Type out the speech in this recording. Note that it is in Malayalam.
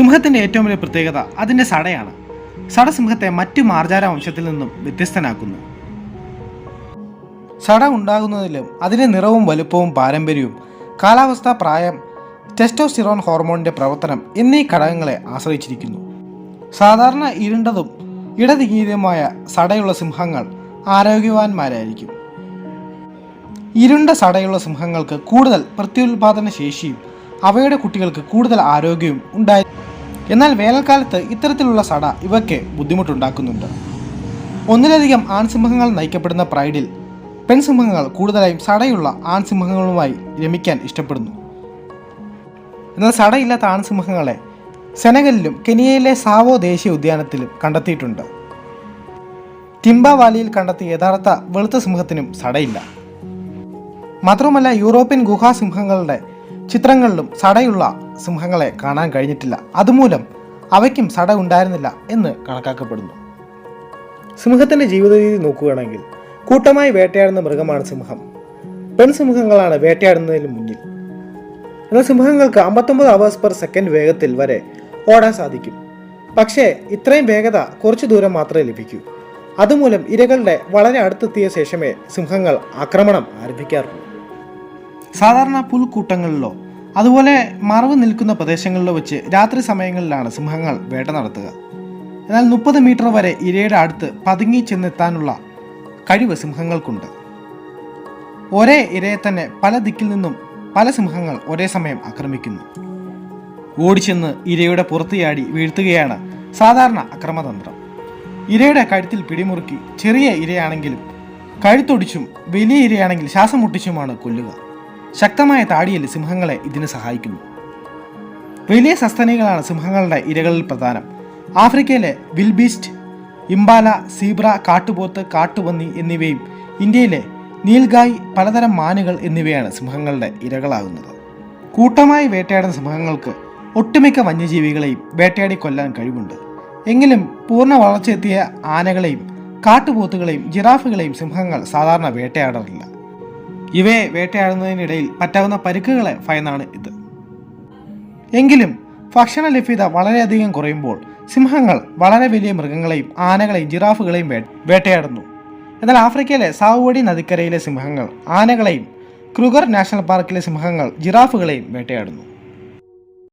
സിംഹത്തിന്റെ ഏറ്റവും വലിയ പ്രത്യേകത അതിന്റെ സടയാണ്. സട സിംഹത്തെ മറ്റു മാർജാര വംശത്തിൽ നിന്നും വ്യത്യസ്തനാക്കുന്നു. സട ഉണ്ടാകുന്നതിലും അതിന്റെ നിറവും വലുപ്പവും പാരമ്പര്യവും കാലാവസ്ഥ പ്രായം ടെസ്റ്റോസ്റ്റിറോൺ ഹോർമോണിന്റെ പ്രവർത്തനം എന്നീ ഘടകങ്ങളെ ആശ്രയിച്ചിരിക്കുന്നു. സാധാരണ ഇരുണ്ടതും ഇടതികീയതുമായ സടയുള്ള സിംഹങ്ങൾ ആരോഗ്യവാന്മാരായിരിക്കും. ഇരുണ്ട സടയുള്ള സിംഹങ്ങൾക്ക് കൂടുതൽ പ്രത്യുൽപാദന ശേഷിയും അവയുടെ കുട്ടികൾക്ക് കൂടുതൽ ആരോഗ്യവും ഉണ്ടായി. എന്നാൽ വേനൽക്കാലത്ത് ഇത്തരത്തിലുള്ള സട ഇവയ്ക്ക് ബുദ്ധിമുട്ടുണ്ടാക്കുന്നുണ്ട്. ഒന്നിലധികം ആൺസിംഹങ്ങൾ നയിക്കപ്പെടുന്ന പ്രൈഡിൽ പെൺസിംഹങ്ങൾ കൂടുതലായും സടയുള്ള ആൺസിംഹങ്ങളുമായി രമിക്കാൻ ഇഷ്ടപ്പെടുന്നു. എന്നാൽ സടയില്ലാത്ത ആൺസിംഹങ്ങളെ സെനഗലിലും കെനിയയിലെ സാവോ ദേശീയ ഉദ്യാനത്തിലും കണ്ടെത്തിയിട്ടുണ്ട്. ടിംബ വാലിയിൽ കണ്ടെത്തിയ യഥാർത്ഥ വെളുത്ത സിംഹത്തിനും സടയില്ല. മാത്രമല്ല യൂറോപ്യൻ ഗുഹാസിംഹങ്ങളുടെ ചിത്രങ്ങളിലും സടയുള്ള സിംഹങ്ങളെ കാണാൻ കഴിഞ്ഞിട്ടില്ല. അതുമൂലം അവയ്ക്കും സട ഉണ്ടായിരുന്നില്ല എന്ന് കണക്കാക്കപ്പെടുന്നു. സിംഹത്തിന്റെ ജീവിതരീതി നോക്കുകയാണെങ്കിൽ കൂട്ടമായി വേട്ടയാടുന്ന മൃഗമാണ് സിംഹം. പെൺസിംഹങ്ങളാണ് വേട്ടയാടുന്നതിന് മുന്നിൽ. എന്നാൽ സിംഹങ്ങൾക്ക് അമ്പത്തൊമ്പത് അവേഴ്സ് പെർ സെക്കൻഡ് വേഗത്തിൽ വരെ ഓടാൻ സാധിക്കും. പക്ഷേ ഇത്രയും വേഗത കുറച്ചു ദൂരം മാത്രമേ ലഭിക്കൂ. അതുമൂലം ഇരകളുടെ വളരെ അടുത്തെത്തിയ ശേഷമേ സിംഹങ്ങൾ ആക്രമണം ആരംഭിക്കാറുള്ളൂ. സാധാരണ പുൽക്കൂട്ടങ്ങളിലോ അതുപോലെ മറവ് നിൽക്കുന്ന പ്രദേശങ്ങളിലോ വെച്ച് രാത്രി സമയങ്ങളിലാണ് സിംഹങ്ങൾ വേട്ട നടത്തുക. എന്നാൽ മുപ്പത് മീറ്റർ വരെ ഇരയുടെ അടുത്ത് പതുങ്ങി ചെന്നെത്താനുള്ള കഴിവ് സിംഹങ്ങൾക്കുണ്ട്. ഒരേ ഇരയെ തന്നെ പല ദിക്കിൽ നിന്നും പല സിംഹങ്ങൾ ഒരേ സമയം ആക്രമിക്കുന്നു. ഓടിച്ചെന്ന് ഇരയുടെ പുറത്തുചാടി വീഴ്ത്തുകയാണ് സാധാരണ അക്രമതന്ത്രം. ഇരയുടെ കഴുത്തിൽ പിടിമുറുക്കി ചെറിയ ഇരയാണെങ്കിലും കഴുത്തൊടിച്ചും വലിയ ഇരയാണെങ്കിൽ ശ്വാസം മുട്ടിച്ചുമാണ് കൊല്ലുക. ശക്തമായ താടിയൽ സിംഹങ്ങളെ ഇതിന് സഹായിക്കുന്നു. വലിയ സസ്തനികളാണ് സിംഹങ്ങളുടെ ഇരകളിൽ പ്രധാനം. ആഫ്രിക്കയിലെ വിൽബീസ്റ്റ് ഇംബാല സീബ്ര കാട്ടുപോത്ത് കാട്ടുപന്നി എന്നിവയും ഇന്ത്യയിലെ നീൽഗായ് പലതരം മാനുകൾ എന്നിവയാണ് സിംഹങ്ങളുടെ ഇരകളാകുന്നത്. കൂട്ടമായി വേട്ടയാടുന്ന സിംഹങ്ങൾക്ക് ഒട്ടുമിക്ക വന്യജീവികളെയും വേട്ടയാടി കൊല്ലാൻ കഴിവുണ്ട്. എങ്കിലും പൂർണ വളർച്ചയെത്തിയ ആനകളെയും കാട്ടുപോത്തുകളെയും ജിറാഫുകളെയും സിംഹങ്ങൾ സാധാരണ വേട്ടയാടാറില്ല. ഇവയെ വേട്ടയാടുന്നതിനിടയിൽ പറ്റാവുന്ന പരിക്കുകളെ ഭയന്നാണ് ഇത്. എങ്കിലും ഭക്ഷണ ലഭ്യത വളരെയധികം കുറയുമ്പോൾ സിംഹങ്ങൾ വളരെ വലിയ മൃഗങ്ങളെയും ആനകളെയും ജിറാഫുകളെയും വേട്ടയാടുന്നു. എന്നാൽ ആഫ്രിക്കയിലെ സാവുവടി നദിക്കരയിലെ സിംഹങ്ങൾ ആനകളെയും ക്രുഗർ നാഷണൽ പാർക്കിലെ സിംഹങ്ങൾ ജിറാഫുകളെയും വേട്ടയാടുന്നു.